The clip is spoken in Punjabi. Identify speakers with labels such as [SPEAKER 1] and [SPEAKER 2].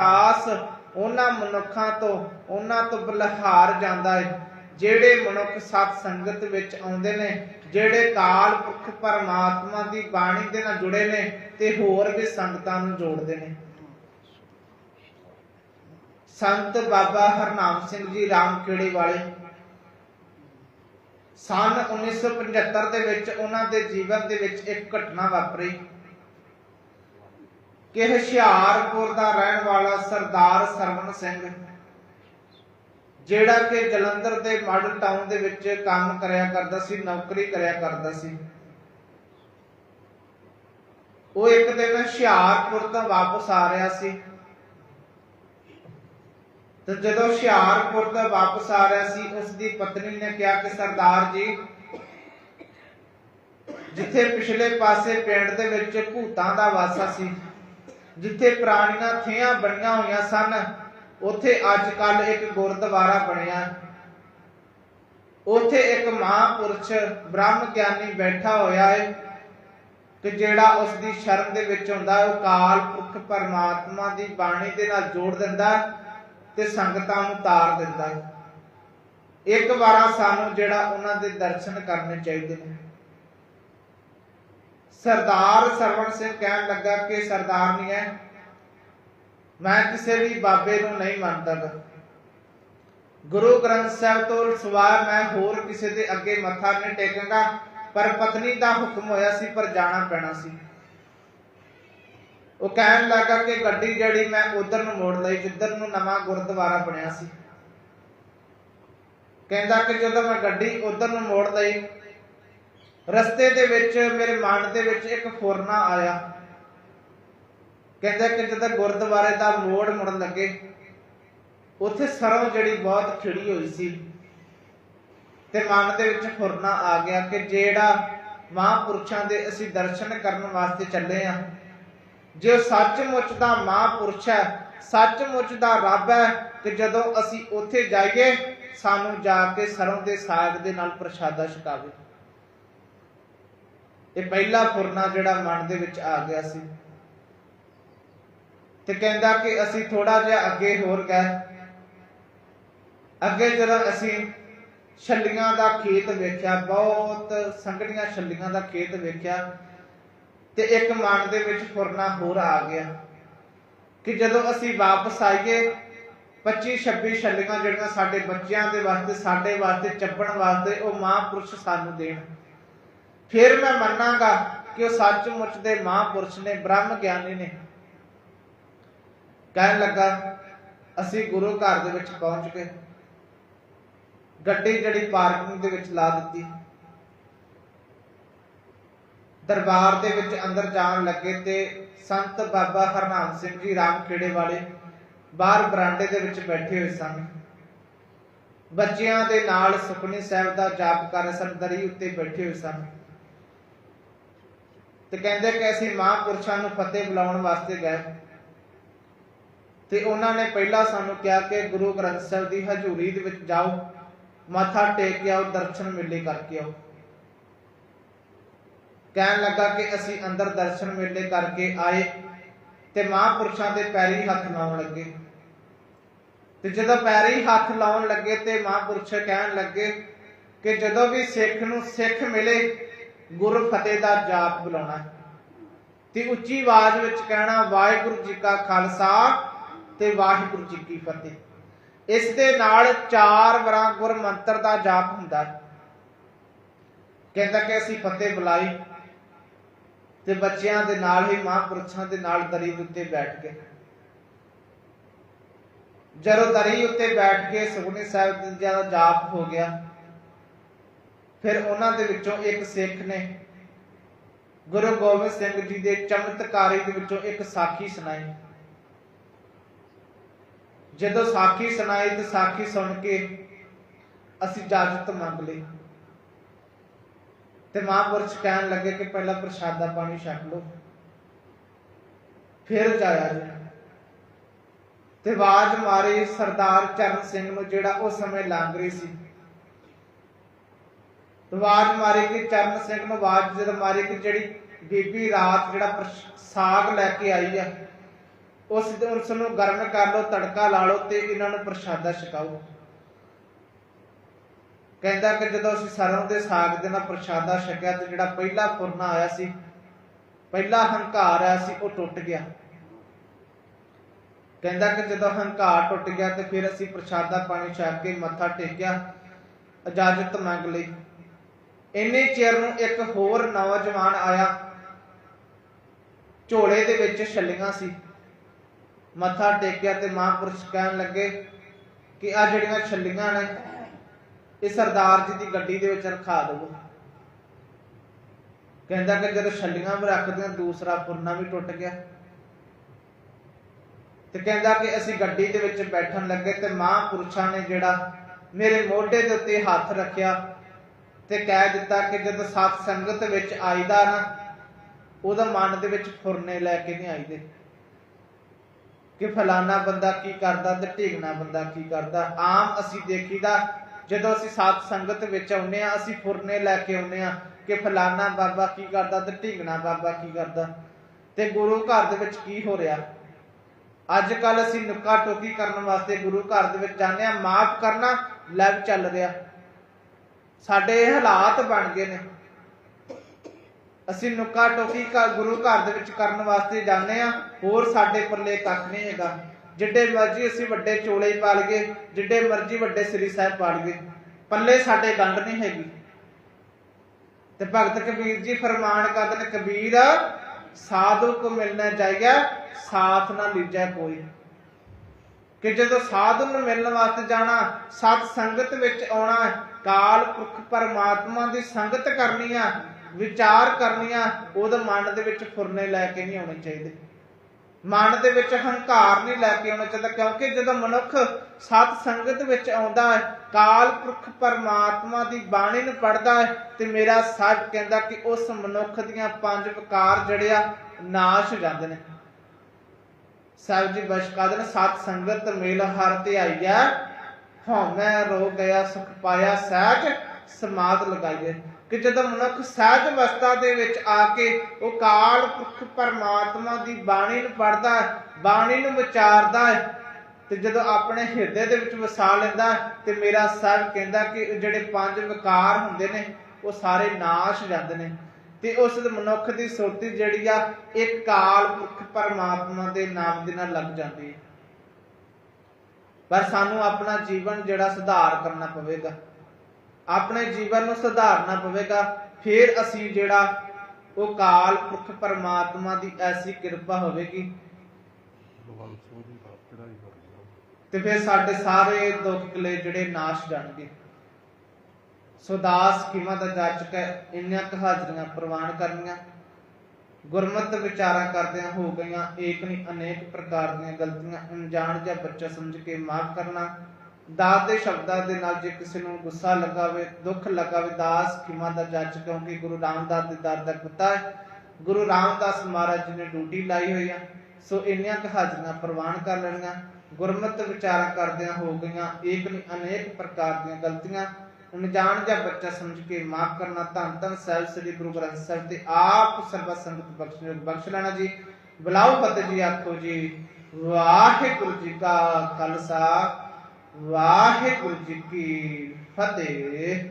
[SPEAKER 1] ਆਸ ਉਹਨਾਂ ਮਨੁੱਖਾਂ ਤੋਂ, ਉਹਨਾਂ ਤੋਂ ਬਲਹਾਰ ਜਾਂਦਾ ਹੈ ਜਿਹੜੇ ਮਨੁੱਖ ਸਤ ਸੰਗਤ ਵਿੱਚ ਆਉਂਦੇ ਨੇ, ਜਿਹੜੇ ਕਾਲ ਪੁਰਖ ਪਰਮਾਤਮਾ ਦੀ ਬਾਣੀ ਦੇ ਨਾਲ ਜੁੜੇ ਨੇ, ਤੇ ਹੋਰ ਵੀ ਸੰਗਤਾਂ ਨੂੰ ਜੋੜਦੇ ਨੇ। ਸੰਤ ਬਾਬਾ ਹਰਨਾਮ ਸਿੰਘ ਜੀ ਰਾਮਕੇੜੇ ਵਾਲੇ। ਸਨ 1975 ਦੇ ਵਿੱਚ ਉਹਨਾਂ ਦੇ ਜੀਵਨ ਦੇ ਵਿੱਚ ਇੱਕ ਘਟਨਾ ਵਾਪਰੀ। ਕਿ ਹੁਸ਼ਿਆਰਪੁਰ ਦਾ ਰਹਿਣ ਵਾਲਾ ਸਰਦਾਰ ਸਰਵਨ ਸਿੰਘ, ਜਿਹੜਾ ਕਿ ਜਲੰਧਰ ਦੇ ਮਾਡਲ ਟਾਊਨ ਦੇ ਵਿੱਚ ਕੰਮ ਕਰਿਆ ਕਰਦਾ ਸੀ, ਨੌਕਰੀ ਕਰਿਆ ਕਰਦਾ ਸੀ, ਉਹ ਇੱਕ ਦਿਨ ਹੁਸ਼ਿਆਰਪੁਰ ਤੋਂ ਵਾਪਸ ਆ ਰਿਹਾ ਸੀ। ਤੇ ਜਦੋਂ ਹੁਸ਼ਿਆਰਪੁਰ ਤੋਂ ਵਾਪਸ ਆ ਰਿਹਾ ਸੀ ਉਸ ਦੀ ਪਤਨੀ ਨੇ ਕਿਹਾ ਕਿ ਸਰਦਾਰ ਜੀ, ਜਿੱਥੇ ਪਿਛਲੇ ਪਾਸੇ ਪਿੰਡ ਦੇ ਵਿੱਚ ਭੂਤਾਂ ਦਾ ਵਾਸਾ ਸੀ ਜਿੱਥੇ ਪ੍ਰਾਣੀਆਂ ਥੀਆਂ ਬਣੀਆਂ ਹੋਈਆਂ ਸਨ ਉੱਥੇ ਅੱਜ ਕੱਲ ਇੱਕ ਗੁਰਦੁਆਰਾ ਬਣਿਆ। ਉੱਥੇ ਇੱਕ ਮਹਾਂਪੁਰਸ਼ ਬ੍ਰਹਮ ਗਿਆਨੀ ਬੈਠਾ ਹੋਇਆ ਹੈ ਕਿ ਜਿਹੜਾ ਉਸ ਦੀ ਸ਼ਰਨ ਦੇ ਵਿੱਚ ਹੁੰਦਾ ਹੈ, ਉਹ ਕਾਲ ਪੁਰਖ ਪਰਮਾਤਮਾ ਦੀ ਬਾਣੀ ਦੇ ਨਾਲ ਜੋੜ ਦਿੰਦਾ ਹੈ ਤੇ ਸੰਗਤਾਂ ਨੂੰ ਤਾਰ ਦਿੰਦਾ ਹੈ। ਇੱਕ ਵਾਰਾ ਸਾਨੂੰ ਜਿਹੜਾ ਉਹਨਾਂ ਦੇ ਦਰਸ਼ਨ ਕਰਨੇ ਚਾਹੀਦੇ ਨੇ। ਸਰਦਾਰ ਸਰਵਣ ਸਿੰਘ ਕਹਿਣ ਲੱਗਾ ਕਿ ਸਰਦਾਰ ਨਹੀਂ ਹੈ। ਮੈਂ ਕਿਸੇ ਵੀ ਬਾਬੇ ਨੂੰ ਨਹੀਂ ਮੰਨਦਾ। ਗੁਰੂ ਗ੍ਰੰਥ ਸਾਹਿਬ ਤੋਂ ਸਿਵਾਏ ਮੈਂ ਹੋਰ ਕਿਸੇ ਦੇ ਅੱਗੇ ਮੱਥਾ ਨਹੀਂ ਟੇਕਾਂਗਾ, ਪਰ ਪਤਨੀ ਦਾ ਹੁਕਮ ਹੋਇਆ ਸੀ, ਪਰ ਜਾਣਾ ਪੈਣਾ ਸੀ। ਉਹ ਕਹਿਣ ਲੱਗਾ ਕਿ ਗੱਡੀ ਜਿਹੜੀ ਮੈਂ ਉਧਰ ਨੂੰ ਮੋੜ ਲਈ, ਜਿੱਧਰ ਨੂੰ ਨਵਾਂ ਗੁਰਦੁਆਰਾ ਬਣਿਆ ਸੀ। ਕਹਿੰਦਾ ਕਿ ਜਦੋਂ ਮੈਂ ਗੱਡੀ ਉਧਰ ਨੂੰ ਮੋੜ ਲਈ ਰਸਤੇ ਦੇ ਵਿੱਚ, ਮੇਰੇ ਮਨ ਦੇ ਵਿੱਚ ਇੱਕ ਫੁਰਨਾ ਆਇਆ। ਕਹਿੰਦਾ ਕਿ ਜਦੋਂ ਗੁਰਦੁਆਰੇ ਦਾ ਮੋੜ ਮੁੜਨ ਲੱਗੇ, ਉੱਥੇ ਸਰੋਂ ਜਿਹੜੀ ਬਹੁਤ ਖਿੜੀ ਹੋਈ ਸੀ। ਤੇ ਮਨ ਦੇ ਵਿੱਚ ਫੁਰਨਾ ਆ ਗਿਆ ਕਿ ਜਿਹੜਾ ਮਹਾਂਪੁਰਸ਼ਾਂ ਦੇ ਅਸੀਂ ਦਰਸ਼ਨ ਕਰਨ ਵਾਸਤੇ ਚੱਲੇ ਆ, ਜੇ ਉਹ ਸੱਚਮੁੱਚ ਦਾ ਮਹਾਂਪੁਰਸ਼ ਹੈ, ਸੱਚਮੁੱਚ ਦਾ ਰੱਬ ਹੈ, ਤੇ ਜਦੋਂ ਅਸੀਂ ਉੱਥੇ ਜਾਈਏ, ਸਾਨੂੰ ਜਾ ਕੇ ਸਰੋਂ ਦੇ ਸਾਗ ਦੇ ਨਾਲ ਪ੍ਰਸ਼ਾਦਾ ਛਕਾਵੇ। ਇਹ ਪਹਿਲਾ ਫੁਰਨਾ ਜਿਹੜਾ ਮਨ ਦੇ ਵਿੱਚ ਆ ਗਿਆ ਸੀ। ਤੇ ਕਹਿੰਦਾ ਕਿ ਅਸੀਂ ਥੋੜਾ ਜਿਹਾ ਅੱਗੇ ਹੋਰ ਗਏ। ਅੱਗੇ ਜਦੋਂ ਅਸੀਂ ਛੱਲੀਆਂ ਦਾ ਖੇਤ ਵੇਖਿਆ, ਬਹੁਤ ਸੰਘਣੀਆਂ ਛੱਲੀਆਂ ਦਾ ਖੇਤ ਵੇਖਿਆ, ਤੇ ਇੱਕ ਮਨ ਦੇ ਵਿੱਚ ਫੁਰਨਾ ਹੋਰ ਆ ਗਿਆ ਕਿ ਜਦੋਂ ਅਸੀਂ ਵਾਪਸ ਆਈਏ 25 26 ਛੱਲੀਆਂ ਜਿਹੜੀਆਂ ਸਾਡੇ ਬੱਚਿਆਂ ਦੇ ਵਾਸਤੇ, ਸਾਡੇ ਵਾਸਤੇ ਚੱਪਣ ਵਾਸਤੇ, ਉਹ ਮਹਾਂਪੁਰਸ਼ ਸਾਨੂੰ ਦੇਣ। ਫਿਰ ਮੈਂ ਮੰਨਾਂਗਾ ਕਿ ਉਹ ਸੱਚਮੁੱਚ ਦੇ ਮਹਾਂਪੁਰਸ਼ ਨੇ, ਬ੍ਰਹਮ ਗਿਆਨੀ ਨੇ ਕਹਿਣ ਲੱਗਾ, ਅਸੀਂ ਗੁਰੂ ਘਰ ਦੇ ਵਿੱਚ ਪਹੁੰਚ ਗਏ। ਗੱਡੀ ਜਿਹੜੀ ਪਾਰਕਿੰਗ ਦੇ ਵਿੱਚ ਲਾ ਦਿੱਤੀ। ਦਰਬਾਰ ਦੇ ਵਿੱਚ ਅੰਦਰ ਜਾਣ ਲੱਗੇ ਤੇ ਸੰਤ ਬਾਬਾ ਹਰਨਾਮ ਸਿੰਘ ਜੀ ਰਾਮ ਖੇੜੇ ਵਾਲੇ ਬਾਹਰ ਬਰਾਂਡੇ ਦੇ ਵਿੱਚ ਬੈਠੇ ਹੋਏ ਸਨ। ਬੱਚਿਆਂ ਦੇ ਨਾਲ ਸੁਖਨੀ ਸਾਹਿਬ ਦਾ ਜਾਪ ਕਰ ਸੰਦਰੀ ਸਨ ਉੱਤੇ ਬੈਠੇ ਹੋਏ ਸਨ। ਤੇ ਕਹਿੰਦੇ ਕਿ ਅਸੀਂ ਮਹਾਂਪੁਰਸ਼ਾਂ ਨੂੰ ਫਤਿਹ ਬੁਲਾਉਣ ਵਾਸਤੇ ਗਏ। ਤੇ ਉਹਨਾਂ ਨੇ ਪਹਿਲਾਂ ਸਾਨੂੰ ਕਿਹਾ ਕਿ ਗੁਰੂ ਗ੍ਰੰਥ ਸਾਹਿਬ ਦੀ ਹਜ਼ੂਰੀ ਦੇ ਵਿੱਚ ਜਾਓ, ਮੱਥਾ ਟੇਕ ਕੇ ਆਓ, ਦਰਸ਼ਨ ਮੇਲੇ ਕਰਕੇ ਆਓ। ਕਹਿਣ ਲੱਗਾ ਕਿ ਅਸੀਂ ਅੰਦਰ ਦਰਸ਼ਨ ਮੇਲੇ ਕਰਕੇ ਆਏ ਤੇ ਮਹਾਂਪੁਰਸ਼ਾਂ ਦੇ ਪੈਰੀ ਹੱਥ ਲਾਉਣ ਲੱਗੇ। ਤੇ ਜਦੋਂ ਪੈਰੀ ਹੱਥ ਲਾਉਣ ਲੱਗੇ ਤੇ ਮਹਾਂਪੁਰਸ਼ ਕਹਿਣ ਲੱਗੇ ਕਿ ਜਦੋਂ ਵੀ ਸਿੱਖ ਨੂੰ ਸਿੱਖ ਮਿਲੇ ਗੁਰ ਫਤਿਹ ਦਾ ਜਾਪ ਬੁਲਾਉਣਾ ਤੇ ਉੱਚੀ ਆਵਾਜ਼ ਵਿੱਚ ਕਹਿਣਾ, ਵਾਹਿਗੁਰੂ ਜੀ ਕਾ ਖਾਲਸਾ ਤੇ ਵਾਹਿਗੁਰੂ ਜੀ ਕੀ ਫਤਿਹ। ਇਸ ਦੇ ਨਾਲ ਚਾਰ ਵਾਰਾਂ ਗੁਰ ਮੰਤਰ ਦਾ ਜਾਪ ਹੁੰਦਾ ਹੈ। ਕਹਿੰਦਾ ਕਿ ਅਸੀਂ ਫਤਿਹ ਬੁਲਾਈ ਤੇ ਬੱਚਿਆਂ ਦੇ ਨਾਲ ਹੀ ਮਹਾਂਪੁਰਸ਼ਾਂ ਦੇ ਨਾਲ ਦਰੀ ਉੱਤੇ ਬੈਠ ਗਏ। ਜਦੋਂ ਦਰੀ ਉੱਤੇ ਬੈਠ ਕੇ ਸੁਖਨੇ ਸਾਹਿਬ ਦਾ ਜਾਪ ਹੋ ਗਿਆ ਫਿਰ ਉਹਨਾਂ ਦੇ ਵਿੱਚੋਂ ਇੱਕ ਸਿੱਖ ਨੇ ਗੁਰੂ ਗੋਬਿੰਦ ਸਿੰਘ ਜੀ ਦੇ ਚਮਤਕਾਰੀ ਦੇ ਵਿੱਚੋਂ ਇੱਕ ਸਾਖੀ ਸੁਣਾਈ। ਜਦੋਂ ਸਾਖੀ ਸੁਣਾਈ ਤੇ ਸਾਖੀ ਸੁਣ ਕੇ ਅਸੀਂ ਇਜਾਜ਼ਤ ਮੰਗ ਲਈ। ਤੇ ਮਹਾਂਪੁਰਸ਼ ਕਹਿਣ ਲੱਗੇ ਕਿ ਪਹਿਲਾਂ ਪ੍ਰਸ਼ਾਦਾ ਪਾਣੀ ਛਕ ਲਓ, ਫਿਰ ਜਾਇਆ ਜੀ। ਤੇ ਆਵਾਜ਼ ਮਾਰੀ ਸਰਦਾਰ ਚਰਨ ਸਿੰਘ ਨੂੰ ਜਿਹੜਾ ਉਸ ਸਮੇਂ ਲਾਂਗਰੀ ਸੀ। ਆਵਾਜ਼ ਮਾਰੀ ਕਿ ਚਰਨ ਸਿੰਘ ਨੂੰ ਆਵਾਜ਼ ਜਦੋਂ ਮਾਰੀ ਕਿ ਜਿਹੜੀ ਬੀਬੀ ਰਾਤ ਜਿਹੜਾ ਸਾਗ ਲੈ ਕੇ ਆਈ ਆ, ਉਸ ਉਸ ਨੂੰ ਗਰਮ ਕਰ ਲਓ, ਤੜਕਾ ਲਾ ਲਓ ਤੇ ਇਹਨਾਂ ਨੂੰ ਪ੍ਰਸ਼ਾਦਾ ਛਕਾਓ। ਕਹਿੰਦਾ ਕਿ ਜਦੋਂ ਅਸੀਂ ਸਰੋਂ ਦੇ ਸਾਗ ਦੇ ਨਾਲ ਪ੍ਰਸ਼ਾਦਾ ਛਕਿਆ ਤੇ ਜਿਹੜਾ ਪਹਿਲਾ ਫੁਰਨਾ ਆਇਆ ਸੀ, ਪਹਿਲਾ ਹੰਕਾਰ ਆਇਆ ਸੀ, ਉਹ ਟੁੱਟ ਗਿਆ। ਕਹਿੰਦਾ ਕਿ ਜਦੋਂ ਹੰਕਾਰ ਟੁੱਟ ਗਿਆ ਤੇ ਫਿਰ ਅਸੀਂ ਪ੍ਰਸ਼ਾਦਾ ਪਾਣੀ ਛਕ ਕੇ ਮੱਥਾ ਟੇਕਿਆ, ਇਜਾਜ਼ਤ ਮੰਗ ਲਈ। ਇੰਨੇ ਚਿਰ ਨੂੰ ਇੱਕ ਹੋਰ ਨੌਜਵਾਨ ਆਇਆ। ਝੋਲੇ ਦੇ ਵਿੱਚ ਛੱਲੀਆਂ ਸੀ। ਮੱਥਾ ਟੇਕਿਆ ਤੇ ਮਹਾਂਪੁਰਸ਼ ਕਹਿਣ ਲੱਗੇ ਕਿ ਆ ਜਿਹੜੀਆਂ ਛੱਲੀਆਂ ਨੇ, ਇਹ ਸਰਦਾਰ ਜੀ ਦੀ ਗੱਡੀ ਦੇ ਵਿੱਚ ਰਖਾ ਦਿਓ ਕਹਿੰਦਾ ਕਿ ਜਦੋਂ ਛੱਲੀਆਂ ਵੀ ਰੱਖਦੇ ਆ ਦੂਸਰਾ ਫੁਰਨਾ ਵੀ ਟੁੱਟ ਗਿਆ। ਤੇ ਕਹਿੰਦਾ ਕਿ ਅਸੀਂ ਗੱਡੀ ਦੇ ਵਿੱਚ ਬੈਠਣ ਲੱਗੇ ਤੇ ਮਹਾਂਪੁਰਸ਼ਾਂ ਨੇ ਜਿਹੜਾ ਮੇਰੇ ਮੋਢੇ ਦੇ ਉੱਤੇ ਹੱਥ ਰੱਖਿਆ ਤੇ ਕਹਿ ਦਿੱਤਾ ਕਿ ਜਦੋਂ ਸਤ ਸੰਗਤ ਵਿੱਚ ਆਈਦਾ ਨਾ, ਉਹਦਾ ਮਨ ਦੇ ਵਿੱਚ ਫੁਰਨੇ ਲੈ ਕੇ ਨਹੀਂ ਆਈਦੇ। ਕਿ ਫਲਾਨਾ ਬੰਦਾ ਕੀ ਕਰਦਾ ਤੇ ਢੀਗਣਾ ਬੰਦਾ ਕੀ ਕਰਦਾ। ਆਮ ਅਸੀਂ ਦੇਖੀਦਾ, ਜਦੋਂ ਅਸੀਂ ਸਾਧ ਸੰਗਤ ਵਿੱਚ ਆਉਨੇ ਆ ਅਸੀਂ ਫੁਰਨੇ ਲੈ ਕੇ ਆਉਨੇ ਆ ਕਿ ਫਲਾਨਾ ਬਾਬਾ ਕੀ ਕਰਦਾ ਤੇ ਢੀਗਣਾ ਬਾਬਾ ਕੀ ਕਰਦਾ। ਤੇ ਗੁਰੂ ਘਰ ਦੇ ਵਿੱਚ ਕੀ ਹੋ ਰਿਹਾ? ਅੱਜ ਕੱਲ ਅਸੀਂ ਨੁੱਕਾ ਟੋਕੀ ਕਰਨ ਵਾਸਤੇ ਗੁਰੂ ਘਰ ਦੇ ਵਿੱਚ ਜਾਂਦੇ ਆ ਮਾਫ ਕਰਨਾ, ਲੈਵ ਚੱਲ ਰਿਹਾ। ਸਾਡੇ ਹਾਲਾਤ ਬਣ ਗਏ ਨੇ। ਅਸੀਂ ਨੁੱਕਾ ਟੋਕੀ ਕਾ ਗੁਰੂ ਘਰ ਦੇ ਵਿੱਚ ਕਰਨ ਵਾਸਤੇ ਜਾਂਦੇ ਆ ਹੋਰ ਸਾਡੇ ਪੱਲੇ ਕੱਖ ਨਹੀਂ ਹੈਗਾ। ਜਿੱਡੇ ਮਰਜ਼ੀ ਅਸੀਂ ਵੱਡੇ ਚੋਲੇ ਪਾ ਲਈਏ ਜਿੱਡੇ ਮਰਜ਼ੀ ਵੱਡੇ ਸ੍ਰੀ ਸਾਹਿਬ ਪਾ ਲਈਏ ਪੱਲੇ ਸਾਡੇ ਗੰਢ ਨਹੀਂ ਹੈਗੀ। ਤੇ ਭਗਤ ਕਬੀਰ ਜੀ ਫਰਮਾਨ ਕਰਦੇ ਨੇ, ਕਬੀਰ, ਸਾਧੂ ਕੋ ਮਿਲਣਾ ਚਾਹੀਦਾ ਸਾਥ ਨਾ ਲੀਜੈ ਕੋਈ। ਕਿ ਜਦੋਂ ਸਾਧੂ ਨੂੰ ਮਿਲਣ ਵਾਸਤੇ ਜਾਣਾ, ਸਤ ਸੰਗਤ ਵਿੱਚ ਆਉਣਾ ਕਾਲ ਪੁਰਖ ਪਰਮਾਤਮਾ ਦੀ ਸੰਗਤ ਕਰਨੀ ਆ ਵਿਚਾਰ ਕਰਨੀਆਂ, ਉਹਦੇ ਮਨ ਦੇ ਵਿੱਚ ਫੁਰਨੇ ਲੈ ਕੇ ਨਹੀਂ ਆਉਣੇ ਚਾਹੀਦੇ। ਮਨ ਦੇ ਵਿੱਚ ਹੰਕਾਰ ਨਹੀਂ ਲੈ ਕੇ ਆਉਣਾ ਚਾਹੀਦਾ, ਕਿਉਂਕਿ ਜਦੋਂ ਮਨੁੱਖ ਸਤ ਸੰਗਤ ਵਿੱਚ ਆਉਂਦਾ ਹੈ, ਕਾਲ ਪੁਰਖ ਪਰਮਾਤਮਾ ਦੀ ਬਾਣੀ ਨੂੰ ਪੜਦਾ ਹੈ, ਤੇ ਮੇਰਾ ਸਾਹਿਬ ਕਹਿੰਦਾ ਕਿ ਉਸ ਮਨੁੱਖ ਦੀਆਂ ਪੰਜ ਵਿਕਾਰ ਆ, ਨਾਸ਼ ਹੋ ਜਾਂਦੇ ਨੇ। ਸਾਹਿਬ ਜੀ ਬਸ਼ਕਾਦਨ ਸਤ ਸੰਗਤ ਮੇਲ ਹਰ ਤੇ ਧਿਆਈਆ ਹਉਮੈ ਰੋ ਗਿਆ, ਸੁਖ ਪਾਇਆ, ਸਹਿਜ ਸਮਾਦ ਲਗਾਈਏ। ਕਿ ਜਦੋਂ ਮਨੁੱਖ ਸਹਿਜ ਅਵਸਥਾ ਦੇ ਵਿੱਚ ਆ ਕੇ ਉਹ ਕਾਲ ਪੁਰਖ ਪਰਮਾਤਮਾ ਦੀ ਬਾਣੀ ਨੂੰ ਪੜਦਾ ਬਾਣੀ ਨੂੰ ਵਿਚਾਰਦਾ ਤੇ ਜਦੋਂ ਆਪਣੇ ਹਿਰਦੇ ਦੇ ਵਿੱਚ ਵਸਾ ਲੈਂਦਾ ਤੇ ਮੇਰਾ ਸਾਹਿਬ ਕਹਿੰਦਾ ਕਿ ਜਿਹੜੇ ਪੰਜ ਵਿਕਾਰ ਹੁੰਦੇ ਨੇ, ਉਹ ਸਾਰੇ ਨਾਸ਼ ਜਾਂਦੇ ਨੇ। ਤੇ ਉਸ ਮਨੁੱਖ ਦੀ ਸੁਰਤੀ ਜਿਹੜੀ ਆ, ਇਹ ਕਾਲ ਪੁਰਖ ਪਰਮਾਤਮਾ ਦੇ ਨਾਮ ਦੇ ਨਾਲ ਲੱਗ ਜਾਂਦੀ ਹੈ। ਪਰ ਸਾਨੂੰ ਆਪਣਾ ਜੀਵਨ ਜਿਹੜਾ ਸੁਧਾਰ ਕਰਨਾ ਪਵੇਗਾ। ਆਪਣੇ ਜੀਵਨ ਨੂੰ ਸੁਧਾਰਨਾ ਪਵੇਗਾ। ਫਿਰ ਅਸੀਂ ਜਿਹੜਾ ਉਹ ਕਾਲ ਪੁਰਖ ਪਰਮਾਤਮਾ ਦੀ ਐਸੀ ਕਿਰਪਾ ਹੋਵੇਗੀ। ਤੇ ਫਿਰ ਸਾਡੇ ਸਾਰੇ ਦੁੱਖ ਕਲੇ ਜਿਹੜੇ ਨਾਸ਼ ਜਾਣਗੇ। ਸੋ ਦਾਸ ਕੀਮਾ ਦਾ ਜਾਚਕ ਹੈ? ਇੰਨੀਆਂ ਕੁ ਹਾਜ਼ਰੀਆਂ ਪ੍ਰਵਾਨ ਕਰਨੀਆਂ। ਗੁਰਮਤਿ ਵਿਚਾਰਾਂ ਕਰਦਿਆਂ ਹੋ ਗਈਆਂ, ਏਕ ਨਹੀਂ ਅਨੇਕ ਪ੍ਰਕਾਰ ਦੀਆਂ ਗਲਤੀਆਂ, ਅਣਜਾਣ ਜਾਂ ਬੱਚਾ ਸਮਝ ਕੇ ਮਾਫ ਕਰਨਾ। ਦਾਸ ਦੇ ਸ਼ਬਦਾਂ ਦੇ ਨਾਲ ਜੇ ਕਿਸੇ ਨੂੰ ਗੁੱਸਾ ਲਗਾਵੇ, ਦੁੱਖ ਲਗਾਵੇ, ਦਾਸ ਕੀਮਾ ਦਾ ਜਾਚਕ ਕਿਉਂਕਿ ਗੁਰੂ ਰਾਮਦਾਸ ਦੇ ਦਰ ਦਾ ਕੁੱਤਾ ਹੈ। ਗੁਰੂ ਰਾਮਦਾਸ ਮਹਾਰਾਜ ਜੀ ਨੇ ਡਿਊਟੀ ਲਾਈ ਹੋਈ ਆ, ਸੋ ਇੰਨੀਆਂ ਕੁ ਪ੍ਰਵਾਨ ਕਰ ਲੈਣੀਆਂ। ਗੁਰਮਤਿ ਵਿਚਾਰਾਂ ਕਰਦਿਆਂ ਹੋ ਗਈਆਂ, ਏਕ ਨਹੀਂ ਅਨੇਕ ਪ੍ਰਕਾਰ ਦੀਆਂ ਗਲਤੀਆਂ। ਅਣਜਾਣ ਜਾਂ ਬੱਚਾ ਸਮਝ ਕੇ ਮਾਫ ਕਰਨਾ, ਧੰਨ ਧੰਨ ਸਾਹਿਬ, ਸ੍ਰੀ ਗੁਰੂ ਗ੍ਰੰਥ ਸਾਹਿਬ ਤੇ ਆਪ ਸਰਬਤ ਸੰਗਤ ਬਖਸ਼ ਬਖਸ਼ ਲੈਣਾ ਜੀ। ਬੁਲਾਓ ਫਤਿਹ ਜੀ, ਆਖੋ ਜੀ। ਵਾਹਿਗੁਰੂ ਜੀ ਕਾ ਖਾਲਸਾ, ਵਾਹਿਗੁਰੂ ਜੀ ਕੀ ਫਤਿਹ।